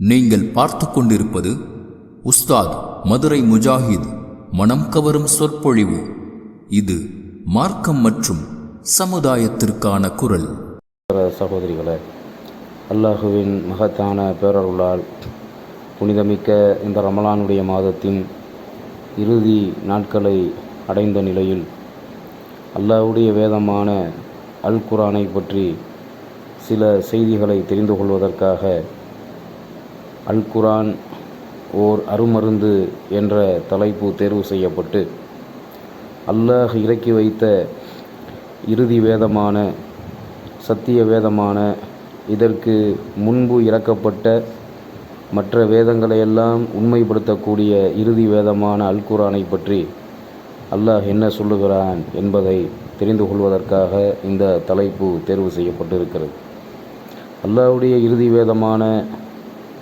நீங்கள் பார்த்து கொண்டிருப்பது உஸ்தாத் மதுரை முஜாஹித் மனம் கவரும் சொற்பொழிவு. இது மார்க்கம் மற்றும் சமுதாயத்திற்கான குரல். சகோதரிகளே அல்லாஹுவின் மகத்தான பேரருளால் புனிதமிக்க இந்த ரமலானுடைய மாதத்தின் இறுதி நாட்களை அடைந்த நிலையில் அல்லாஹ்வுடைய வேதமான அல் குரானை பற்றி சில செய்திகளை தெரிந்து கொள்வதற்காக அல் குரான் ஓர் அருமருந்து என்ற தலைப்பு தேர்வு செய்யப்பட்டு அல்லாஹ் இறக்கி வைத்த இறுதி வேதமான சத்திய வேதமான இதற்கு முன்பு இறக்கப்பட்ட மற்ற வேதங்களையெல்லாம் உண்மைப்படுத்தக்கூடிய இறுதி வேதமான அல் குரானை பற்றி அல்லாஹ் என்ன சொல்லுகிறான் என்பதை தெரிந்து கொள்வதற்காக இந்த தலைப்பு தேர்வு செய்யப்பட்டிருக்கிறது. அல்லாஹ்வுடைய இறுதி வேதமான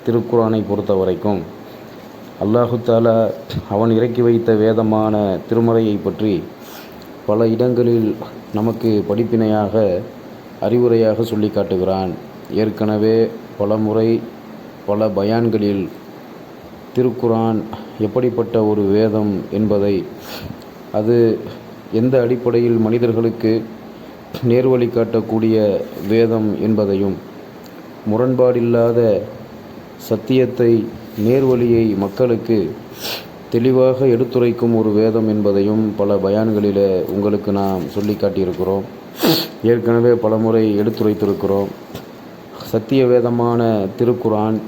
திருக்குரானை பொறுத்த வரைக்கும் அல்லாஹு தாலா அவன் இறக்கி வைத்த வேதமான திருமறையை பற்றி பல இடங்களில் நமக்கு படிப்பினையாக அறிவுரையாக சொல்லி காட்டுகிறான். ஏற்கனவே பல முறை பல பயான்களில் திருக்குரான் எப்படிப்பட்ட ஒரு வேதம் என்பதை அது எந்த அடிப்படையில் மனிதர்களுக்கு நேர்வழி காட்டக்கூடிய வேதம் என்பதையும் முரண்பாடில்லாத சத்தியத்தை நேர்வழியை மக்களுக்கு தெளிவாக எடுத்துரைக்கும் ஒரு வேதம் என்பதையும் பல பயான்களில் உங்களுக்கு நாம் சொல்லி காட்டியிருக்கிறோம். ஏற்கனவே பலமுறை எடுத்துரைத்திருக்கிறோம். சத்திய வேதமான திருக்குரான்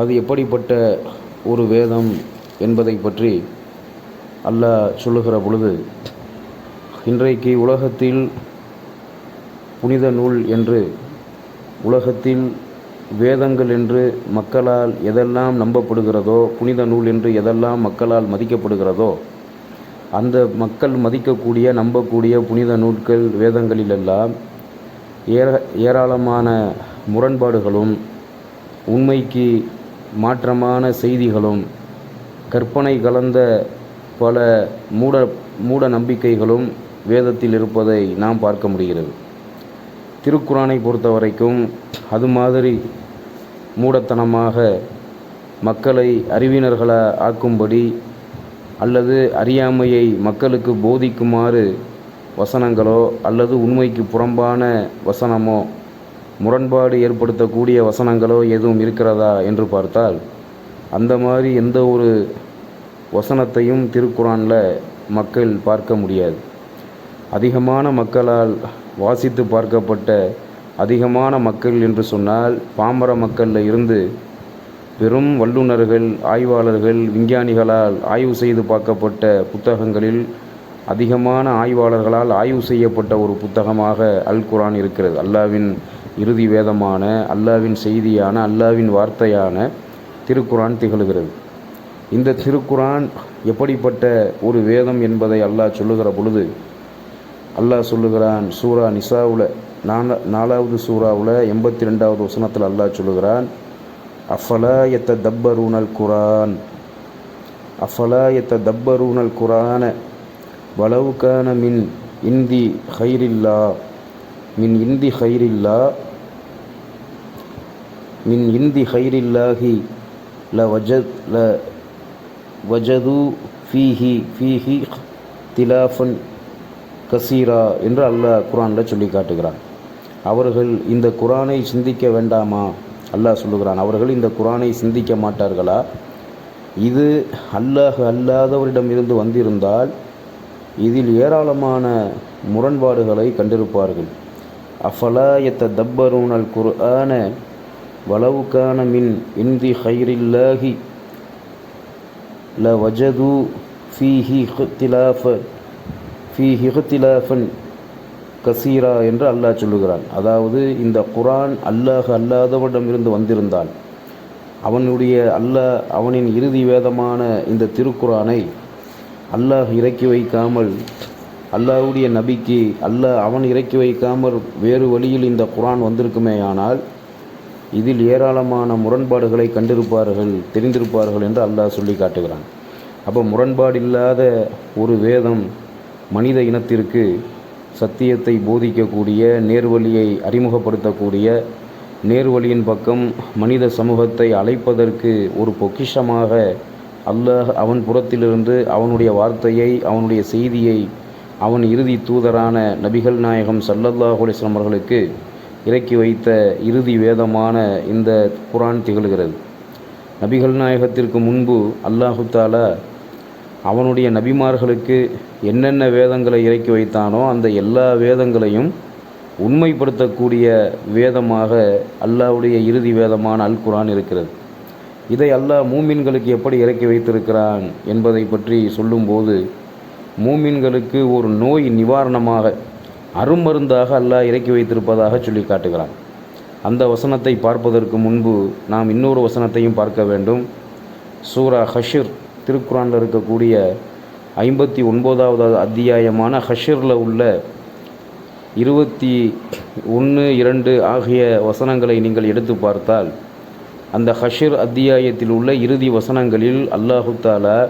அது எப்படிப்பட்ட ஒரு வேதம் என்பதை பற்றி அல்லாஹ் சொல்லுகிற பொழுது இன்றைக்கு உலகத்தில் புனித நூல் என்று உலகத்தில் வேதங்கள் என்று மக்களால் எதெல்லாம் நம்பப்படுகிறதோ புனித நூல் என்று எதெல்லாம் மக்களால் மதிக்கப்படுகிறதோ அந்த மக்கள் மதிக்கக்கூடிய நம்பக்கூடிய புனித நூல்கள் வேதங்களிலெல்லாம் ஏர ஏராளமான முரண்பாடுகளும் உண்மைக்கு மாற்றமான செய்திகளும் கற்பனை கலந்த பல மூட மூட நம்பிக்கைகளும் வேதத்தில் இருப்பதை நாம் பார்க்க முடிகிறது. திருக்குறானை பொறுத்த வரைக்கும் அது மாதிரி மூடத்தனமாக மக்களை அறிவினர்களை ஆக்கும்படி அல்லது அறியாமையை மக்களுக்கு போதிக்குமாறு வசனங்களோ அல்லது உண்மைக்கு புறம்பான வசனமோ முரண்பாடு ஏற்படுத்தக்கூடிய வசனங்களோ எதுவும் இருக்கிறதா என்று பார்த்தால் அந்த மாதிரி எந்த ஒரு வசனத்தையும் திருக்குறானில் மக்கள் பார்க்க முடியாது. அதிகமான மக்களால் வாசித்து பார்க்கப்பட்ட அதிகமான மக்கள் என்று சொன்னால் பாமர மக்களில் இருந்து பெரும் வல்லுநர்கள் ஆய்வாளர்கள் விஞ்ஞானிகளால் ஆய்வு செய்து பார்க்கப்பட்ட புத்தகங்களில் அதிகமான ஆய்வாளர்களால் ஆய்வு செய்யப்பட்ட ஒரு புத்தகமாக அல் குரான் இருக்கிறது. அல்லாவின் இறுதி வேதமான அல்லாவின் செய்தியான அல்லாவின் வார்த்தையான திருக்குரான் திகழ்கிறது. இந்த திருக்குரான் எப்படிப்பட்ட ஒரு வேதம் என்பதை அல்லாஹ் சொல்லுகிற பொழுது அல்லாஹ் சொல்லுகிறான் சூரா நிசாவில் நாலா நாலாவது சூறாவில் எண்பத்தி ரெண்டாவது வசனத்தில் அல்லாஹ் சொல்லுகிறான் அஃபலா எத்த தப்பரூனல் குரான்? அஃபலா எத்த தப்பரூனல் குரான வளவுக்கான மின் இந்தி ஹைரில்லா. மின் இந்தி ஹைரில்லா? மின் இந்தி ஹைரில்லாஹி ல வஜத் ல வஜது ஃபீஹி ஃபீஹி திலாஃபன் கசீரா என்று அல்லாஹ் குரானில் சொல்லி காட்டுகிறான். அவர்கள் இந்த குரானை சிந்திக்க வேண்டாமா? அல்லாஹ் சொல்லுகிறான். அவர்கள் இந்த குரானை சிந்திக்க மாட்டார்களா? இது அல்லாஹ் அல்லாதவரிடமிருந்து வந்திருந்தால் இதில் ஏராளமான முரண்பாடுகளை கண்டிருப்பார்கள். அஃபலா எத்த தப்பரூனல் குர்ஆன வளவுக்கான மின் இந்தி ஹைரில்லாஹி ல வஜது ஃபீஹி இஹ்திலாஃப ஃபி இஹ்திலாஃபன் கசீரா என்று அல்லாஹ் சொல்லுகிறான். அதாவது இந்த குரான் அல்லாஹ் அல்லாதவரிடமிருந்து வந்திருந்தான் அவனுடைய அல்லாஹ் அவனின் இறுதி வேதமான இந்த திருக்குரானை அல்லாஹ் இறக்கி வைக்காமல் அல்லாஹ்வுடைய நபிக்கு அல்லாஹ் அவன் இறக்கி வைக்காமல் வேறு வழியில் இந்த குரான் வந்திருக்குமேயானால் இதில் ஏராளமான முரண்பாடுகளை கண்டிருப்பார்கள் தெரிந்திருப்பார்கள் என்று அல்லாஹ் சொல்லி காட்டுகிறான். அப்போ முரண்பாடு இல்லாத ஒரு வேதம் மனித இனத்திற்கு சத்தியத்தை போதிக்கக்கூடிய நேர்வழியை அறிமுகப்படுத்தக்கூடிய நேர்வழியின் பக்கம் மனித சமூகத்தை அழைப்பதற்கு ஒரு பொக்கிஷமாக அல்லாஹ் அவன் புறத்திலிருந்து அவனுடைய வார்த்தையை அவனுடைய செய்தியை அவன் இறுதி தூதரான நபிகள் நாயகம் சல்லல்லாஹ் அலிஸ்லாம் அவர்களுக்கு இறக்கி வைத்த இறுதி வேதமான இந்த குரான் திகழ்கிறது. நபிகள் நாயகத்திற்கு முன்பு அல்லாஹு தாலா அவனுடைய நபிமார்களுக்கு என்னென்ன வேதங்களை இறக்கி வைத்தானோ அந்த எல்லா வேதங்களையும் உண்மைப்படுத்தக்கூடிய வேதமாக அல்லாஹ்வுடைய இறுதி வேதமான அல் குரான் இருக்கிறது. இதை அல்லாஹ் மூமின்களுக்கு எப்படி இறக்கி வைத்திருக்கிறான் என்பதை பற்றி சொல்லும்போது மூமின்களுக்கு ஒரு நோய் நிவாரணமாக அருமருந்தாக அல்லாஹ் இறக்கி வைத்திருப்பதாக சொல்லி காட்டுகிறான். அந்த வசனத்தை பார்ப்பதற்கு முன்பு நாம் இன்னொரு வசனத்தையும் பார்க்க வேண்டும். சூரா ஹஷிர் திருக்குறானில் இருக்கக்கூடிய ஐம்பத்தி ஒன்பதாவது அத்தியாயமான ஹஷிரில் உள்ள இருபத்தி ஒன்று இரண்டு ஆகிய வசனங்களை நீங்கள் எடுத்து பார்த்தால் அந்த ஹஷிர் அத்தியாயத்தில் உள்ள இறுதி வசனங்களில் அல்லாஹு தாலா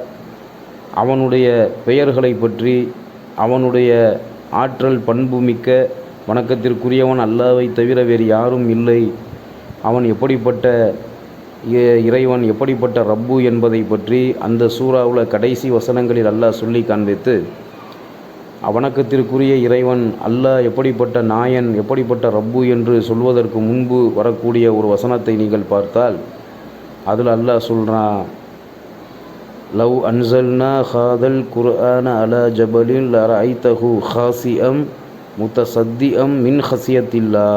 அவனுடைய பெயர்களை பற்றி அவனுடைய ஆற்றல் பண்புமிக்க வணக்கத்திற்குரியவன் அல்லாவை தவிர வேறு யாரும் இல்லை. அவன் எப்படிப்பட்ட இறைவன் எப்படிப்பட்ட ரப்பு என்பதை பற்றி அந்த சூறாவில் கடைசி வசனங்களில் அல்லாஹ் சொல்லி காண்பித்து அவணக்கத்திற்குரிய இறைவன் அல்லாஹ் எப்படிப்பட்ட நாயன் எப்படிப்பட்ட ரப்பு என்று சொல்வதற்கு முன்பு வரக்கூடிய ஒரு வசனத்தை நீங்கள் பார்த்தால் அதில் அல்லாஹ் சொல்கிறான் லவ் அன்சல்னா ஹாதல் குர்ஆன அலா ஜபலின் லரைத்தஹு ஹாசியம் முத்தசத்தியம் மின் ஹசியத்தில்லா.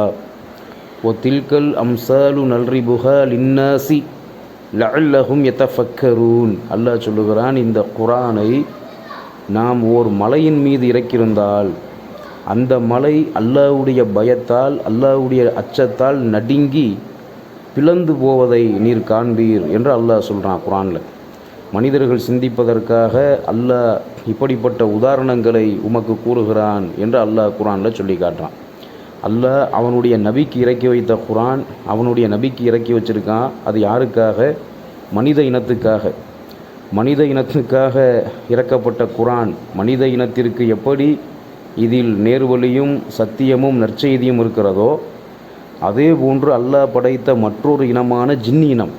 ஒ தில்கல் அம்சாலு நல்ரிபுஹா லின்னாசி லஅல்லஹும் எத்தஃபக்கரூன் அல்லாஹ் சொல்லுகிறான் இந்த குரானை நாம் ஓர் மலையின் மீது இறக்கியிருந்தால் அந்த மலை அல்லாஹ்வுடைய பயத்தால் அல்லாஹ்வுடைய அச்சத்தால் நடுங்கி பிளந்து போவதை நீர் காண்பீர் என்று அல்லாஹ் சொல்கிறான் குரானில் மனிதர்கள் சிந்திப்பதற்காக அல்லாஹ் இப்படிப்பட்ட உதாரணங்களை உமக்கு கூறுகிறான் என்று அல்லாஹ் குரானில் சொல்லி காட்டுறான். அல்லாஹ் அவனுடைய நபிக்கு இறக்கி வைத்த குரான் அவனுடைய நபிக்கு இறக்கி வச்சிருக்கான். அது யாருக்காக? மனித இனத்துக்காக. மனித இனத்துக்காக இறக்கப்பட்ட குரான் மனித இனத்திற்கு எப்படி இதில் நேர்வழியும் சத்தியமும் நற்செய்தியும் இருக்கிறதோ அதே போன்று அல்லாஹ் படைத்த மற்றொரு இனமான ஜின்னி இனம்.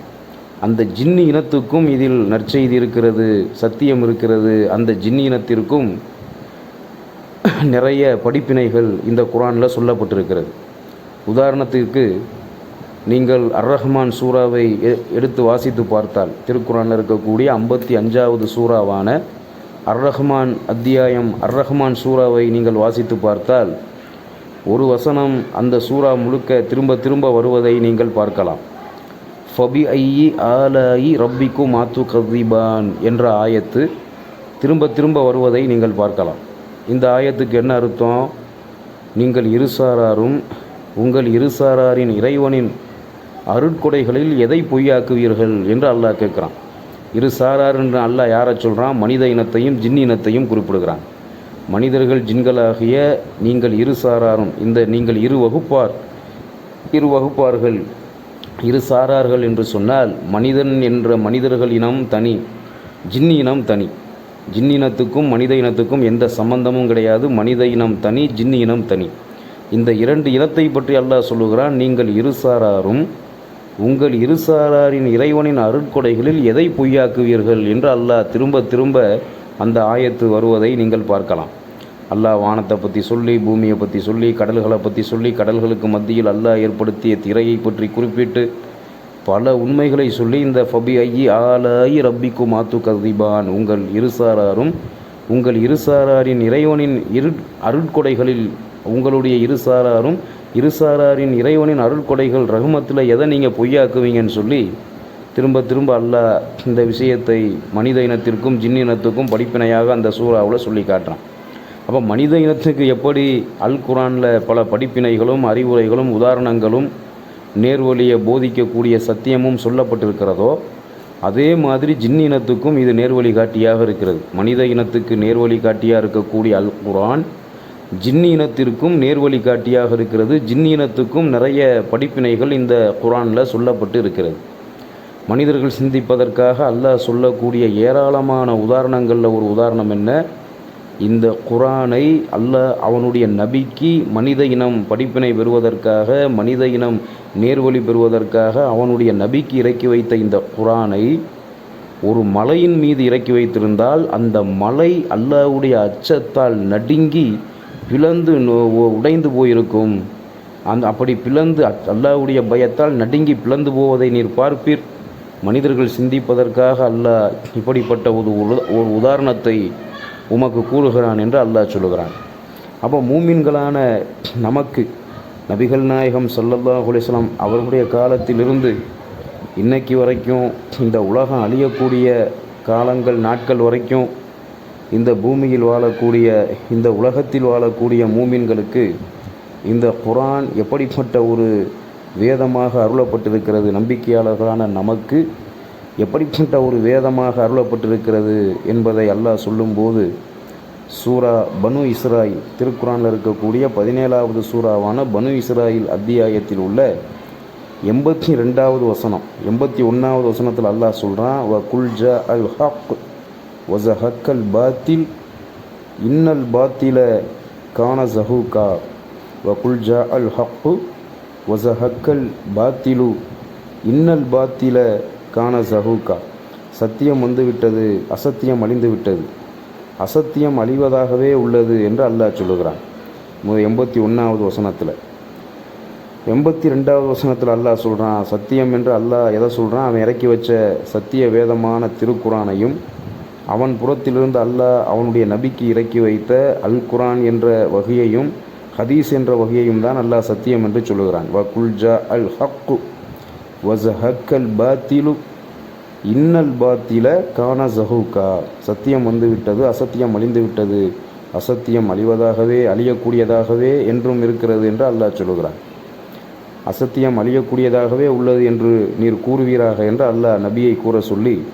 அந்த ஜின்னி இனத்துக்கும் இதில் நற்செய்தி இருக்கிறது சத்தியம் இருக்கிறது. அந்த ஜின்னி இனத்திற்கும் நிறைய படிப்பினைகள் இந்த குரானில் சொல்லப்பட்டிருக்கிறது. உதாரணத்திற்கு நீங்கள் அர் ரஹ்மான் சூறாவை எ- எடுத்து வாசித்து பார்த்தால் திருக்குறானில் இருக்கக்கூடிய ஐம்பத்தி அஞ்சாவது சூறாவான அர் ரஹ்மான் அத்தியாயம் அர் ரஹ்மான் சூறாவை நீங்கள் வாசித்து பார்த்தால் ஒரு வசனம் அந்த சூறா முழுக்க திரும்ப திரும்ப வருவதை நீங்கள் பார்க்கலாம். ஃபபி ஐயி ஆலாயி ரப்பிக்கு மாத்து கதிபான் என்ற ஆயத்து திரும்ப திரும்ப வருவதை நீங்கள் பார்க்கலாம். இந்த ஆயத்துக்கு என்ன அர்த்தம்? நீங்கள் இருசாராரும் உங்கள் இருசாராரின் இறைவனின் அருட்கொடைகளில் எதை பொய்யாக்குவீர்கள் என்று அல்லாஹ் கேட்குறான். இருசாரார் என்று அல்லாஹ் யாரை சொல்கிறான் மனித இனத்தையும் ஜின் இனத்தையும் குறிப்பிடுகிறான். மனிதர்கள் ஜின்களாகிய நீங்கள் இரு சாராரும் இந்த நீங்கள் இரு வகுப்பார் இரு வகுப்பார்கள் இரு சாரார்கள் என்று சொன்னால் மனிதன் என்ற மனிதர்கள் இனம் தனி ஜின் இனம் தனி. ஜின் இனத்துக்கும் மனித இனத்துக்கும் எந்த சம்பந்தமும் கிடையாது. மனித இனம் தனி ஜின் இனம் தனி. இந்த இரண்டு இனத்தை பற்றி அல்லாஹ் சொல்லுகிறான் நீங்கள் இருசாராரும் உங்கள் இருசாராரின் இறைவனின் அருட்கொடைகளில் எதை பொய்யாக்குவீர்கள்? என்று அல்லாஹ் திரும்ப திரும்ப அந்த ஆயத்து வருவதை நீங்கள் பார்க்கலாம். அல்லாஹ் வானத்தை பற்றி சொல்லி பூமியை பற்றி சொல்லி கடல்களை பற்றி சொல்லி கடல்களுக்கு மத்தியில் அல்லாஹ் ஏற்படுத்திய திரையை பற்றி குறிப்பிட்டு பல உண்மைகளை சொல்லி இந்த ஃபபி ஐயி ஆலாயி ரப்பிக்கு மாத்து கதிபான் உங்கள் இருசாராரும் உங்கள் இருசாராரின் இறைவனின் இரு அருட்கொடைகளில் உங்களுடைய இருசாராரும் இருசாராரின் இறைவனின் அருட்கொடைகள் ரகுமத்தில் எதை நீங்கள் பொய்யாக்குவீங்கன்னு சொல்லி திரும்ப திரும்ப அல்லாஹ் இந்த விஷயத்தை மனித இனத்திற்கும் ஜின் இனத்துக்கும் படிப்பினையாக அந்த சூறாவில் சொல்லி காட்டுறான். அப்போ மனித இனத்துக்கு எப்படி அல் குரானில் பல படிப்பினைகளும் அறிவுரைகளும் உதாரணங்களும் நேர்வழியை போதிக்கக்கூடிய சத்தியமும் சொல்லப்பட்டிருக்கிறதோ அதே மாதிரி ஜின் இனத்துக்கும் இது நேர்வழி காட்டியாக இருக்கிறது. மனித இனத்துக்கு நேர்வழி காட்டியாக இருக்கக்கூடிய அல் குரான் ஜின் இனத்திற்கும் நேர்வழி காட்டியாக இருக்கிறது. ஜின் இனத்துக்கும் நிறைய படிப்பினைகள் இந்த குரானில் சொல்லப்பட்டு இருக்கிறது. மனிதர்கள் சிந்திப்பதற்காக அல்லாஹ் சொல்லக்கூடிய ஏராளமான உதாரணங்களில் ஒரு உதாரணம் என்ன? இந்த குரானை அல்லாஹ் அவனுடைய நபிக்கு மனித இனம் படிப்பினை பெறுவதற்காக மனித இனம் நேர்வழி பெறுவதற்காக அவனுடைய நபிக்கு இறக்கி வைத்த இந்த குரானை ஒரு மலையின் மீது இறக்கி வைத்திருந்தால் அந்த மலை அல்லாஹ்வுடைய அச்சத்தால் நடுங்கி பிளந்து உடைந்து போயிருக்கும். அந்த அப்படி பிளந்து அ- அல்லாஹ்வுடைய பயத்தால் நடுங்கி பிளந்து போவதை நீர் பார்ப்பீர். மனிதர்கள் சிந்திப்பதற்காக அல்லாஹ் இப்படிப்பட்ட ஒரு உல- ஒரு உதாரணத்தை உமக்கு கூறுகிறான் என்று அல்லாஹ் சொல்லுகிறான். அப்போ மூமின்களான நமக்கு நபிகள் நாயகம் சல்லல்லா குலேஸ்லாம் அவர்களுடைய காலத்திலிருந்து இன்னைக்கு வரைக்கும் இந்த உலகம் அழியக்கூடிய காலங்கள் நாட்கள் வரைக்கும் இந்த பூமியில் வாழக்கூடிய இந்த உலகத்தில் வாழக்கூடிய மூமின்களுக்கு இந்த குரான் எப்படிப்பட்ட ஒரு வேதமாக அருளப்பட்டிருக்கிறது நம்பிக்கையாளர்களான நமக்கு எப்படிப்பட்ட ஒரு வேதமாக அருளப்பட்டிருக்கிறது என்பதை அல்லாஹ் சொல்லும்போது சூரா பனு இஸ்ராயில் திருக்குறானில் இருக்கக்கூடிய பதினேழாவது சூறாவான பனு இஸ்ராயில் அத்தியாயத்தில் உள்ள எண்பத்தி ரெண்டாவது வசனம் எண்பத்தி ஒன்றாவது வசனத்தில் அல்லாஹ் சொல்கிறான் வ குல்ஜா அல் ஹக் வச ஹக்கல் பாத்தில் இன்னல் பாத்தில கான ஜஹூகா வ குல்ஜா அல் ஹக்கு வச ஹக்கல் பாத்திலு இன்னல் பாத்தில கான ஜஹூகா சத்தியம் வந்துவிட்டது அசத்தியம் அழிந்து விட்டது. அசத்தியம் அழிவதாகவே உள்ளது என்று அல்லாஹ் சொல்லுகிறான். எண்பத்தி ஒன்றாவது வசனத்தில். எண்பத்தி ரெண்டாவது வசனத்தில் அல்லாஹ் சொல்கிறான் சத்தியம் என்று அல்லாஹ் எதை சொல்கிறான் அவன் இறக்கி வச்ச சத்திய வேதமான திருக்குரானையும் அவன் புறத்திலிருந்து அல்லாஹ் அவனுடைய நபிக்கு இறக்கி வைத்த அல் குரான் என்ற வகையையும் ஹதீஸ் என்ற வகையையும் தான் அல்லாஹ் சத்தியம் என்று சொல்லுகிறான். வ குல்ஜா அல் ஹக்கு வஸ் ஹக் அல் பாத்திலு இன்னல் பாத்தில கான ஜஹூகா சத்தியம் வந்து விட்டது அசத்தியம் அழிந்து விட்டது அசத்தியம் அழிவதாகவே அழியக்கூடியதாகவே என்றும் இருக்கிறது என்று அல்லாஹ் சொல்லுகிறான். அசத்தியம் அழியக்கூடியதாகவே உள்ளது என்று நீர் கூறுவீராக என்று அல்லாஹ் நபியை கூற சொல்லி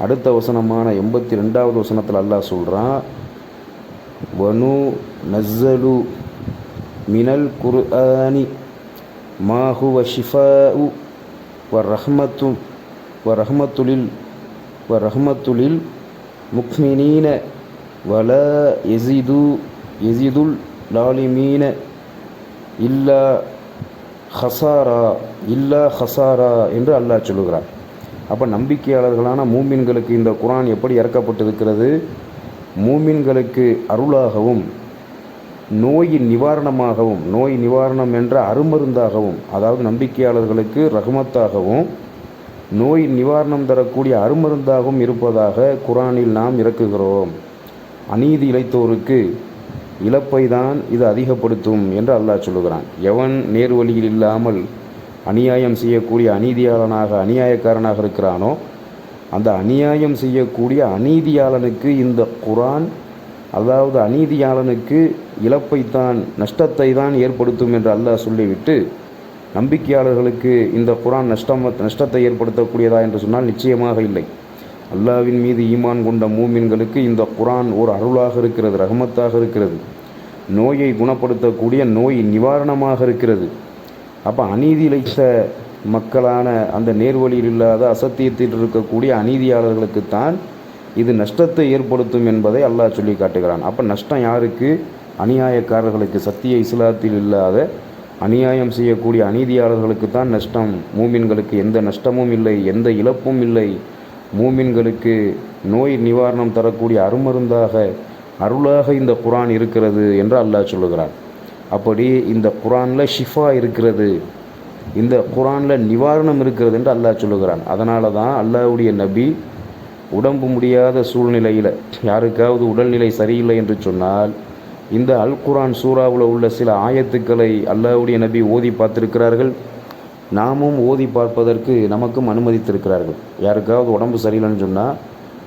அடுத்த வசனமான எண்பத்தி ரெண்டாவது வசனத்தில் அல்லாஹ் சொல்கிறான் வனு நஸ்ஸலு மினல் குர்ஆனி மா ஹுவ ஷிஃபாஉ வ ரஹ்மத்தும் வ ரஹ்மத்துலில் வ ரஹ்மத்துலில் முக்மினீன வல எசிது எசிதுல் லாலிமீன இல்லா ஹசாரா இல்லா ஹசாரா என்று அல்லாஹ் சொல்லுகிறார் அப்போ நம்பிக்கையாளர்களான மூமின்களுக்கு இந்த குரான் எப்படி இறக்கப்பட்டிருக்கிறது? மூமின்களுக்கு அருளாகவும் நோயின் நிவாரணமாகவும் நோய் நிவாரணம் என்ற அருமருந்தாகவும் அதாவது நம்பிக்கையாளர்களுக்கு ரஹ்மத்தாகவும் நோய் நிவாரணம் தரக்கூடிய அருமருந்தாகவும் இருப்பதாக குரானில் நாம் இறக்குகிறோம். அநீதி இழைத்தோருக்கு இழப்பை தான் இது அதிகப்படுத்தும் என்று அல்லாஹ் சொல்லுகிறான். எவன் நேர்வழியில் இல்லாமல் அநியாயம் செய்யக்கூடிய அநீதியாளனாக அநியாயக்காரனாக இருக்கிறானோ அந்த அநியாயம் செய்யக்கூடிய அநீதியாளனுக்கு இந்த குரான் அதாவது அநீதியாளனுக்கு இழப்பைத்தான் நஷ்டத்தை தான் ஏற்படுத்தும் என்று அல்லாஹ் சொல்லிவிட்டு நம்பிக்கையாளர்களுக்கு இந்த குரான் நஷ்டம் நஷ்டத்தை ஏற்படுத்தக்கூடியதா என்று சொன்னால் நிச்சயமாக இல்லை. அல்லாவின் மீது ஈமான் கொண்ட மூமின்களுக்கு இந்த குரான் ஒரு அருளாக இருக்கிறது ரஹமத்தாக இருக்கிறது. நோயை குணப்படுத்தக்கூடிய நோய் நிவாரணமாக இருக்கிறது. அப்போ அநீதி இழைத்த மக்களான அந்த நேர்வழியில் இல்லாத அசத்தியத்தில் இருக்கக்கூடிய அநீதியாளர்களுக்குத்தான் இது நஷ்டத்தை ஏற்படுத்தும் என்பதை அல்லாஹ் சொல்லி காட்டுகிறான் அப்போ நஷ்டம் யாருக்கு? அநியாயக்காரர்களுக்கு. சத்திய இஸ்லாத்தில் இல்லாத அநியாயம் செய்யக்கூடிய அநீதியாளர்களுக்கு தான் நஷ்டம். மூமின்களுக்கு எந்த நஷ்டமும் இல்லை எந்த இழப்பும் இல்லை. மூமின்களுக்கு நோய் நிவாரணம் தரக்கூடிய அருமருந்தாக அருளாக இந்த குரான் இருக்கிறது என்று அல்லாஹ் சொல்லுகிறான். அப்படி இந்த குரானில் ஷிஃபா இருக்கிறது. இந்த குரானில் நிவாரணம் இருக்கிறது என்று அல்லாஹ் சொல்லுகிறான். அதனால தான் அல்லாஹ்வுடைய நபி உடம்பு முடியாத சூழ்நிலையில் யாருக்காவது உடல்நிலை சரியில்லை என்று சொன்னால் இந்த அல் குரான் சூறாவில் உள்ள சில ஆயத்துக்களை அல்லாவுடைய நபி ஓதி பார்த்திருக்கிறார்கள். நாமும் ஓதி பார்ப்பதற்கு நமக்கும் அனுமதித்திருக்கிறார்கள். யாருக்காவது உடம்பு சரியில்லைன்னு சொன்னால்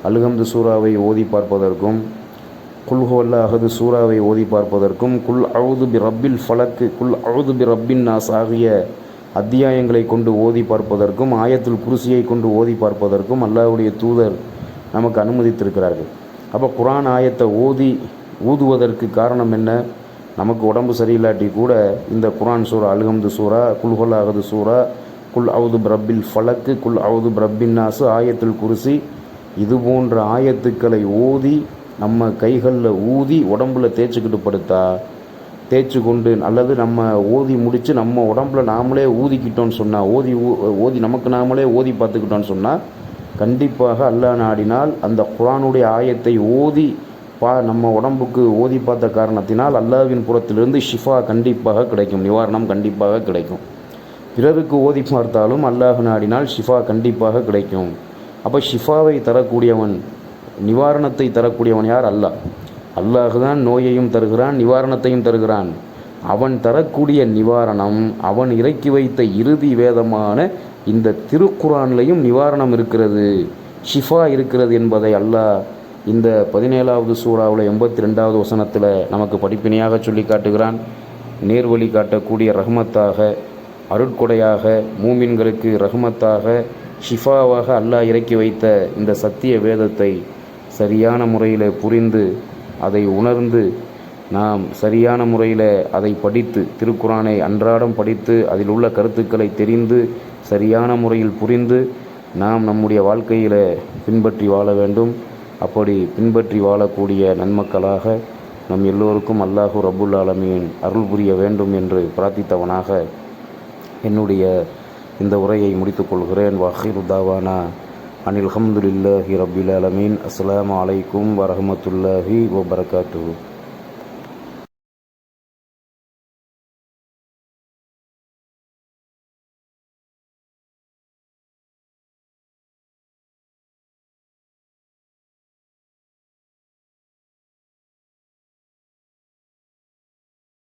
அல்ஹம்து சூறாவை ஓதி பார்ப்பதற்கும் குல்ஹுவல்ல அஹது சூறாவை ஓதி பார்ப்பதற்கும் குல் அவுது பி ரப்பில் ஃபலக்கு குல் அவுது பி ரப்பின் நாஸ் ஆகிய அத்தியாயங்களை கொண்டு ஓதி பார்ப்பதற்கும் ஆயத்துல் குருசியை கொண்டு ஓதி பார்ப்பதற்கும் அல்லாவுடைய தூதர் நமக்கு அனுமதித்திருக்கிறார்கள். அப்போ குரான் ஆயத்தை ஓதி ஊதுவதற்கு காரணம் என்ன? நமக்கு உடம்பு சரியில்லாட்டி கூட இந்த குரான் சூரா அல்ஹம்து சூரா குல்ஹுல் அகது சூரா குல் அவுது பிரபில் ஃபலக்கு குல் அவுது பிரபின் நாசு ஆயத்தில் குருசி இது போன்ற ஆயத்துக்களை ஓதி நம்ம கைகளில் ஊதி உடம்புல தேய்ச்சிக்கிட்டு படுத்தா தேய்ச்சி கொண்டு அல்லது நம்ம ஓதி முடித்து நம்ம உடம்புல நாமளே ஊதிக்கிட்டோன்னு சொன்னால் ஓதி ஊ- ஓதி நமக்கு நாமளே ஓதி பார்த்துக்கிட்டோன்னு சொன்னால் கண்டிப்பாக அல்லாஹ் நாடினால் அந்த குரானுடைய ஆயத்தை ஓதி பா நம்ம உடம்புக்கு ஓதி பார்த்த காரணத்தினால் அல்லாஹ்வின் புறத்திலிருந்து ஷிஃபா கண்டிப்பாக கிடைக்கும் நிவாரணம் கண்டிப்பாக கிடைக்கும். பிறருக்கு ஓதி பார்த்தாலும் அல்லாஹ் நாடினால் ஷிஃபா கண்டிப்பாக கிடைக்கும். அப்போ ஷிஃபாவை தரக்கூடியவன் நிவாரணத்தை தரக்கூடியவன் யார்? அல்லாஹ். அல்லாஹ் தான் நோயையும் தருகிறான் நிவாரணத்தையும் தருகிறான். அவன் தரக்கூடிய நிவாரணம் அவன் இறக்கி வைத்த இறுதி வேதமான இந்த திருக்குறான்லையும் நிவாரணம் இருக்கிறது ஷிஃபா இருக்கிறது என்பதை அல்லாஹ் இந்த பதினேழாவது சூறாவில் எண்பத்தி ரெண்டாவது வசனத்தில் நமக்கு படிப்பினையாக சொல்லி காட்டுகிறான். நேர்வழி காட்டக்கூடிய ரஹமத்தாக அருட்கொடையாக மூமின்களுக்கு ரஹ்மத்தாக ஷிஃபாவாக அல்லாஹ் இறக்கி வைத்த இந்த சத்திய வேதத்தை சரியான முறையில் புரிந்து அதை உணர்ந்து நாம் சரியான முறையில் அதை படித்து திருக்குறானை அன்றாடம் படித்து அதில் உள்ள கருத்துக்களை தெரிந்து சரியான முறையில் புரிந்து நாம் நம்முடைய வாழ்க்கையில் பின்பற்றி வாழ வேண்டும். அப்படி பின்பற்றி வாழக்கூடிய நன்மக்களாக நம் எல்லோருக்கும் அல்லாஹு ரபுல் ஆலமியின் அருள் புரிய வேண்டும் என்று பிரார்த்தித்தவனாக என்னுடைய இந்த உரையை முடித்துக்கொள்கிறேன் வாஹிர் தாவானா அனில் ஹம்துலில்லாஹி ரபில் ஆலமீன். அஸ்லாம் அலைக்கும் வரஹமத்துல்லாஹி வபரகாத்து